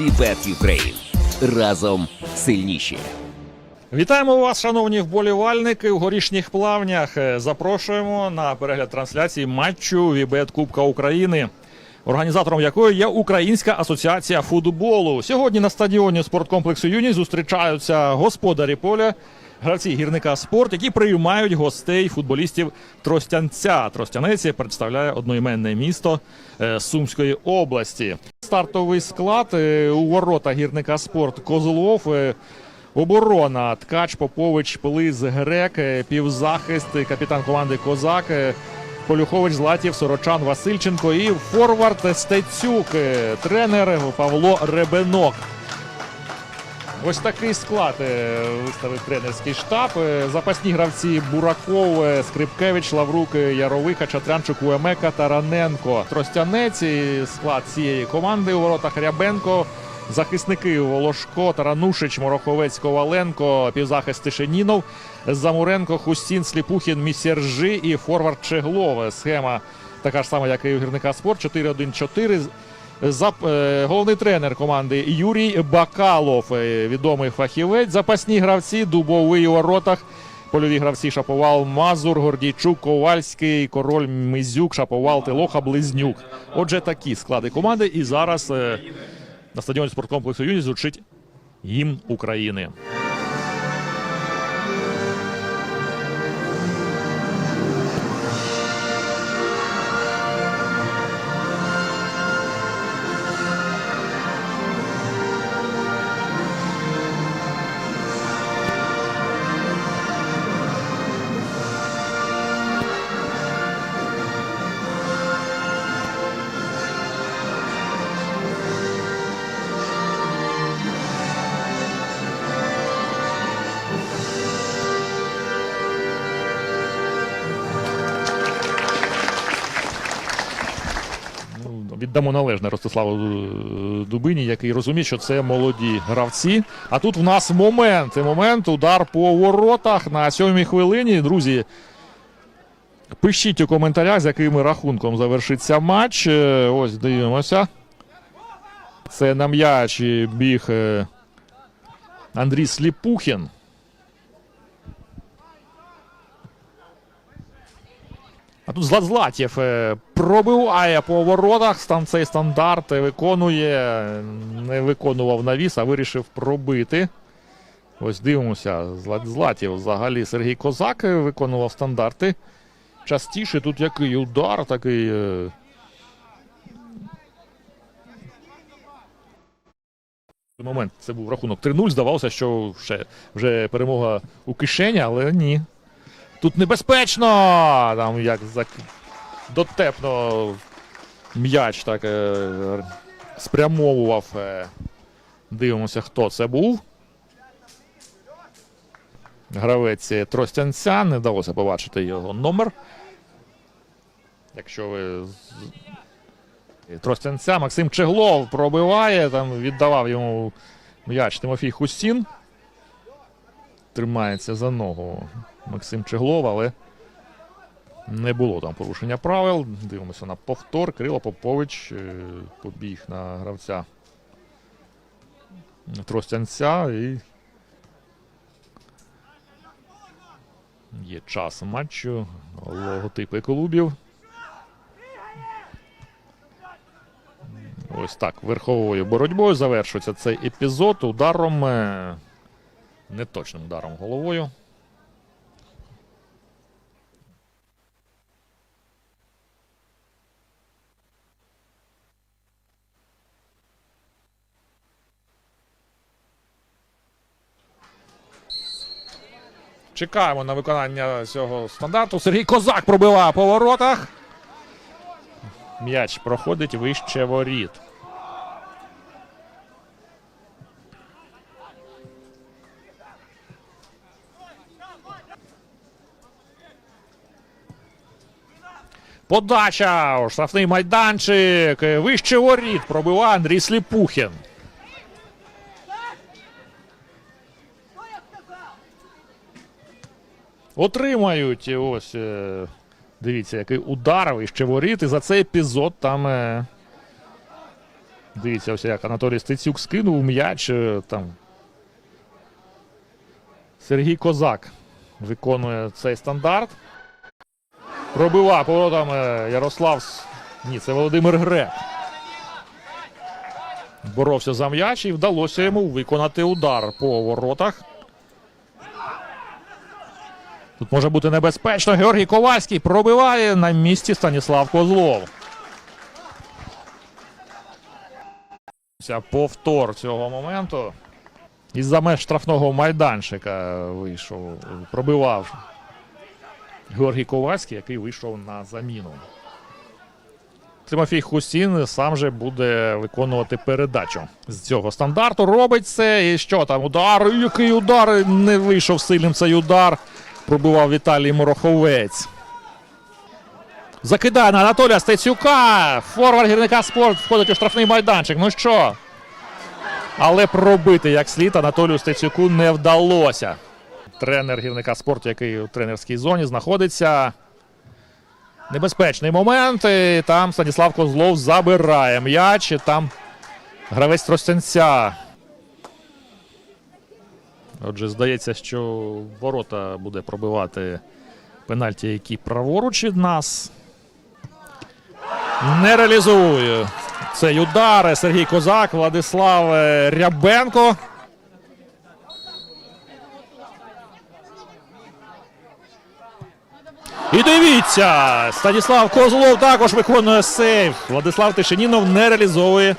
Вібет Юкрейн. Разом сильніші. Вітаємо вас, шановні вболівальники у горішніх плавнях. Е, Запрошуємо на перегляд трансляції матчу Вібет Кубка України, організатором якої є Українська асоціація футболу. Сьогодні на стадіоні спорткомплексу Юні зустрічаються господарі поля, гравці гірника спорт, які приймають гостей футболістів Тростянця. Тростянець представляє одноіменне місто е, Сумської області. Стартовий склад е, у ворота гірника спорт Козлов. е, Оборона Ткач, Попович, Плиз, Грек, півзахист, капітан команди Козак, Полюхович, Златів, Сорочан, Васильченко і форвард Стецюк, тренер Павло Ребенок. Ось такий склад е, виставив тренерський штаб. Е, Запасні гравці Бураков, е, Скрипкевич, Лаврук, Яровиха, Чатрянчук, Уемека, Тараненко. Тростянець і склад цієї команди у воротах Рябенко. Захисники Волошко, Таранушич, Мороховець, Коваленко, півзахист Тишенінов, Замуренко, Хустін, Сліпухін, Місержи і форвард Чеглов. Схема така ж сама, як і у гірника спорт. 4-1-4. Зап... е, Головний тренер команди Юрій Бакалов, е, відомий фахівець. Запасні гравці, дубовий у воротах. Польові гравці Шаповал, Мазур, Гордійчук, Ковальський, Король, Мизюк, Шаповал, Тилоха, Близнюк. Отже, такі склади команди. І зараз е, на стадіоні спорткомплексу Юні звучить гімн України. Віддамо належне Ростиславу Дубині, який розуміє, що це молоді гравці. А тут в нас момент. І момент, удар по воротах на сьомій хвилині. Друзі, пишіть у коментарях, з яким рахунком завершиться матч. Е, Ось дивимося. Це на м'яч біг е, Андрій Сліпухін. А тут Злат Златєв е, пробиває по воротах. Там цей стандарт е, виконує. Не виконував навіс, а вирішив пробити. Ось дивимося. Злат Златєв взагалі Сергій Козак е, виконував стандарти. Частіше тут який удар такий. момент це був рахунок 3-0. Здавалося, що вже, вже перемога у кишені, але ні. Тут небезпечно. Там як зак... дотепно м'яч так е... спрямовував. Е... Дивимося, хто це був. Гравець Тростянця. Не вдалося побачити його номер. Якщо ви Тростянця Максим Чеглов пробиває, там віддавав йому м'яч Тимофій Хустін. Тримається за ногу Максим Чеглов, але не було там порушення правил. Дивимося на повтор. Кирило Попович е, побіг на гравця Тростянця і є час матчу, логотипи клубів. Ось так, верховою боротьбою завершується цей епізод ударом, е, неточним ударом головою. Чекаємо на виконання цього стандарту. Сергій Козак пробиває по воротах. М'яч проходить вище воріт. Подача! Штрафний майданчик. Вище воріт. Пробиває Андрій Сліпухін. Отримають ось. е, Дивіться, який удар вище воріт. І за цей епізод там е, Дивіться, ось як Анатолій Стецюк скинув м'яч. е, Там. Сергій Козак виконує цей стандарт. Пробива поворотом е, Ярослав. Ні, це Володимир Грек. Боровся за м'яч і вдалося йому виконати удар по воротах. Тут може бути небезпечно. Георгій Ковальський пробиває на місці Станіслав Козлов. Повтор цього моменту. Із-за меж штрафного майданчика вийшов, пробивав Георгій Ковальський, який вийшов на заміну. Тимофій Хусін сам же буде виконувати передачу з цього стандарту. Робить це. І що там? Удар? Який удар? Не вийшов сильним цей удар. Пробивав Віталій Мороховець. Закидає на Анатолія Стецюка. Форвард гірника спорт входить у штрафний майданчик. Ну що? Але пробити як слід Анатолію Стецюку не вдалося. Тренер гірника спорту, який у тренерській зоні знаходиться. Небезпечний момент. І там Станіслав Козлов забирає м'яч. І там гравець Тростянця. Отже, здається, що ворота буде пробивати пенальті, які праворуч від нас. Не реалізує цей удар. Сергій Козак, Владислав Рябенко. І дивіться, Станіслав Козлов також виконує сейв. Владислав Тишинінов не реалізовує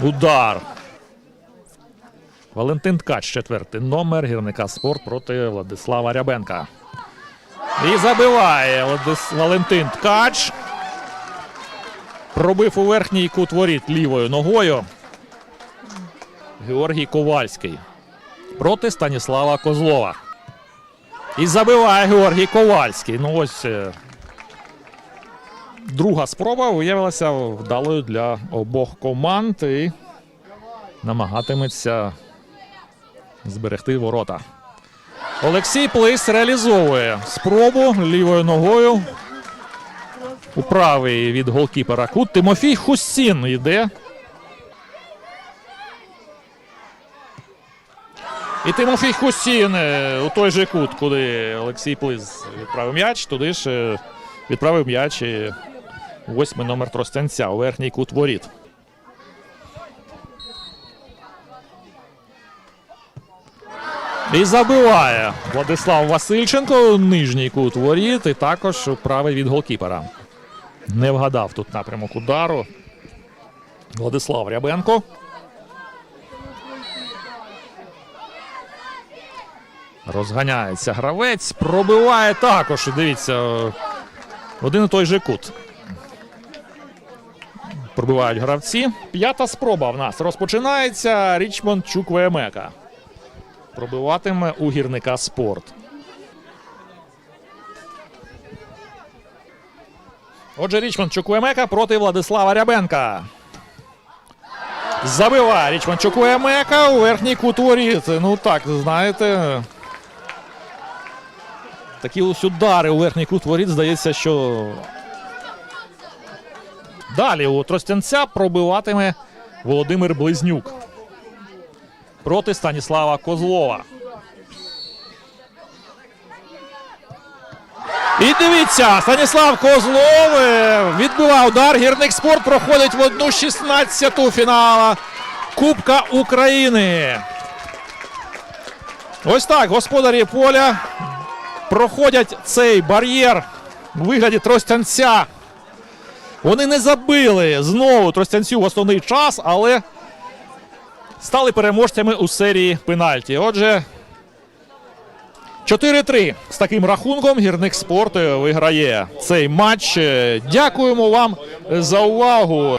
удар. Валентин Ткач, четвертий номер гірника спорт проти Владислава Рябенка. І забиває Владис... Валентин Ткач. Пробив у верхній кут воріт лівою ногою. Георгій Ковальський проти Станіслава Козлова. І забиває Георгій Ковальський. Ну ось е, друга спроба виявилася вдалою для обох команд і намагатиметься зберегти ворота. Олексій Плис реалізовує спробу лівою ногою. У правий від голкіпера кут. Тимофій Хусін йде. І Тимофій Хусін е, у той же кут, куди Олексій Плис відправив м'яч, туди ж е, відправив м'яч і восьмий номер Тростянця у верхній кут воріт. І забиває Владислав Васильченко, нижній кут воріт, і також правий від голкіпера. Не вгадав тут напрямок удару. Владислав Рябенко. Розганяється гравець, пробиває також. Дивіться, один і той же кут. Пробивають гравці. П'ята спроба в нас розпочинається. Річмонд Чуквемека. Пробиватиме у гірника спорт. Отже, Річмонд Чуквемека проти Владислава Рябенка. Забиває Річмонд Чуквемека у верхній кут воріт. Ну так, знаєте. Такі ось удари у верхній кут воріт, здається, що. Далі у Тростянця пробиватиме Володимир Близнюк проти Станіслава Козлова. І дивіться, Станіслав Козлов е, відбивав удар. Гірник спорт проходить в одну 16-ту фінала Кубка України. Ось так господарі поля проходять цей бар'єр у вигляді Тростянця. Вони не забили знову Тростянцю в основний час, але стали переможцями у серії пенальті. Отже, 4-3 з таким рахунком гірник спорт е, виграє цей матч. Дякуємо вам за увагу.